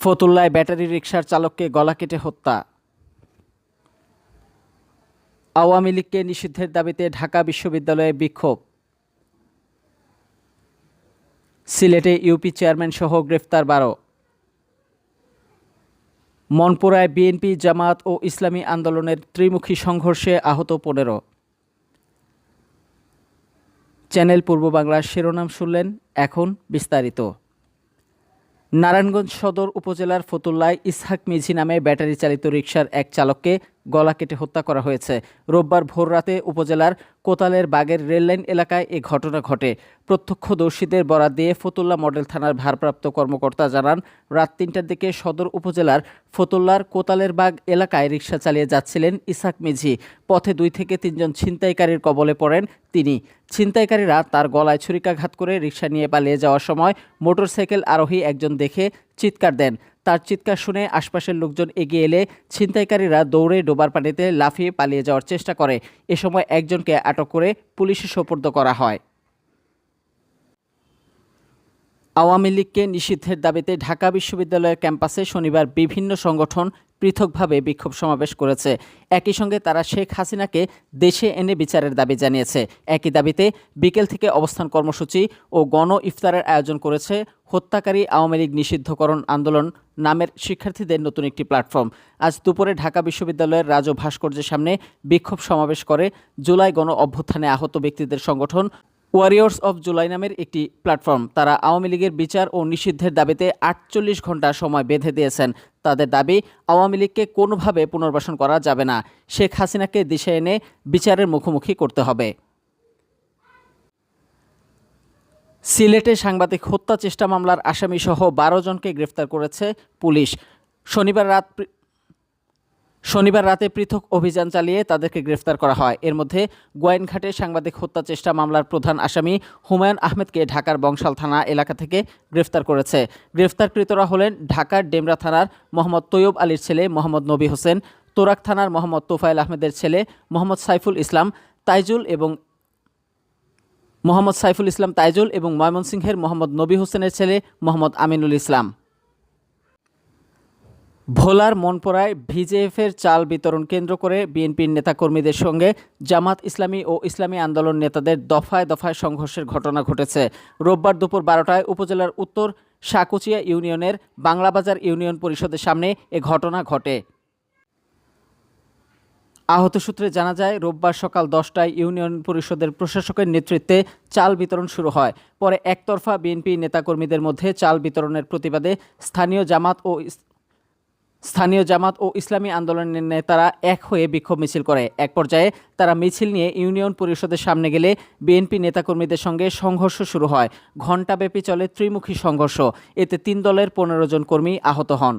ফতুল্লায় battery রিকশার চালককে গলা কেটে হত্যা। আওয়ামী লীগকে নিষিদ্ধের দাবিতে ঢাকা বিশ্ববিদ্যালয়ে বিক্ষোভ। সিলেটে ইউপি চেয়ারম্যান সহ গ্রেফতার বারো। মনপুরায় বিএনপি, জামাত ও ইসলামী আন্দোলনের ত্রিমুখী সংঘর্ষে আহত পনেরো। চ্যানেল পূর্ব বাংলার শিরোনাম শুনলেন এখন বিস্তারিত। নারায়ণগঞ্জ সদর উপজেলার ফতুল্লায় ইসহাক মিঝি নামে ব্যাটারি চালিত রিকশার এক চালককে গলা কেটে হত্যা করা হয়েছে। রোববার ভোররাতে উপজেলার কোতালের বাগের রেললাইন এলাকায় এ ঘটনা ঘটে। প্রত্যক্ষদর্শীদের বরাত দিয়ে ফতুল্লা মডেল থানার ভারপ্রাপ্ত কর্মকর্তা জানান, রাত তিনটার দিকে সদর উপজেলার ফতুল্লার কোতালের বাগ এলাকায় রিকশা চালিয়ে যাচ্ছিলেন ইসাক মিঝি। পথে দুই থেকে তিনজন ছিনতাইকারীর কবলে পড়েন তিনি। ছিনতাইকারীরা তার গলায় ছুরিকাঘাত করে রিকশা নিয়ে পালিয়ে যাওয়ার সময় মোটরসাইকেল আরোহী একজন দেখে চিৎকার দেন। তার চিৎকার শুনে আশপাশের লোকজন এগিয়ে এলে ছিনতাইকারীরা দৌড়ে ডোবার পানিতে লাফিয়ে পালিয়ে যাওয়ার চেষ্টা করে। এ সময় একজনকে আটক করে পুলিশে সোপর্দ করা হয়। আওয়ামী লীগকে নিষিদ্ধের দাবিতে ঢাকা বিশ্ববিদ্যালয়ের ক্যাম্পাসে শনিবার বিভিন্ন সংগঠন পৃথকভাবে বিক্ষোভ সমাবেশ করেছে। একই সঙ্গে তারা শেখ হাসিনাকে দেশে এনে বিচারের দাবি জানিয়েছে। একই দাবিতে বিকেল থেকে অবস্থান কর্মসূচি ও গণ ইফতারের আয়োজন করেছে হত্যাকারী আওয়ামী লীগ নিষিদ্ধকরণ আন্দোলন নামের শিক্ষার্থীদের নতুন একটি প্ল্যাটফর্ম। আজ দুপুরে ঢাকা বিশ্ববিদ্যালয়ের রাজু ভাস্কর্যের সামনে বিক্ষোভ সমাবেশ করে জুলাই গণ অভ্যুত্থানে আহত ব্যক্তিদের সংগঠন ওয়ারিয়র্স অফ জুলাই নামের একটি প্ল্যাটফর্ম তারা আওয়ামী লীগের বিচার ও নিষিদ্ধের দাবিতে আটচল্লিশ ঘণ্টা সময় বেঁধে দিয়েছেন। তাদের দাবি, আওয়ামী লীগকে কোনোভাবে পুনর্বাসন করা যাবে না। শেখ হাসিনাকে দিশে এনে বিচারের মুখোমুখি করতে হবে। সিলেটে সাংবাদিক হত্যা চেষ্টা মামলার আসামিসহ বারো জনকে গ্রেফতার করেছে পুলিশ। শনিবার রাত শনিবার রাতে পৃথক অভিযান চালিয়ে তাদেরকে গ্রেফতার করা হয়। এর মধ্যে গোয়াইনঘাটে সাংবাদিক হত্যা চেষ্টা মামলার প্রধান আসামি হুমায়ুন আহমেদকে ঢাকার বংশাল থানা এলাকা থেকে গ্রেফতার করেছে। গ্রেফতারকৃতরা হলেন ঢাকার ডেমরা থানার মোহাম্মদ তৈয়ব আলীর ছেলে মোহাম্মদ নবী হোসেন, তোরাক থানার মোহাম্মদ তোফায়েল আহমেদের ছেলে মোহাম্মদ সাইফুল ইসলাম, তাইজুল এবং মোহাম্মদ সাইফুল ইসলাম তাইজুল এবং ময়মনসিংহের মোহাম্মদ নবী হোসেনের ছেলে মোহাম্মদ আমিনুল ইসলাম। ভোলার মনপড়ায় ভিজেএফের চাল বিতরণ কেন্দ্র করে বিএনপির নেতাকর্মীদের সঙ্গে জামাত ইসলামী ও ইসলামী আন্দোলন নেতাদের দফায় দফায় সংঘর্ষের ঘটনা ঘটেছে। রোববার দুপুর বারোটায় উপজেলার উত্তর সাকুচিয়া ইউনিয়নের বাংলাবাজার ইউনিয়ন পরিষদের সামনে এ ঘটনা ঘটে। আহত সূত্রে জানা যায়, রোববার সকাল দশটায় ইউনিয়ন পরিষদের প্রশাসকের নেতৃত্বে চাল বিতরণ শুরু হয়। পরে একতরফা বিএনপি নেতাকর্মীদের মধ্যে চাল বিতরণের প্রতিবাদে স্থানীয় জামাত ও স্থানীয় জামাত ও ইসলামী আন্দোলনের নেতারা এক হয়ে বিক্ষোভ মিছিল করে। এক পর্যায়ে তারা মিছিল নিয়ে ইউনিয়ন পরিষদের সামনে গেলে বিএনপি নেতাকর্মীদের সঙ্গে সংঘর্ষ শুরু হয়। ঘণ্টাব্যাপী চলে ত্রিমুখী সংঘর্ষ। এতে তিন দলের পনেরো জন কর্মী আহত হন।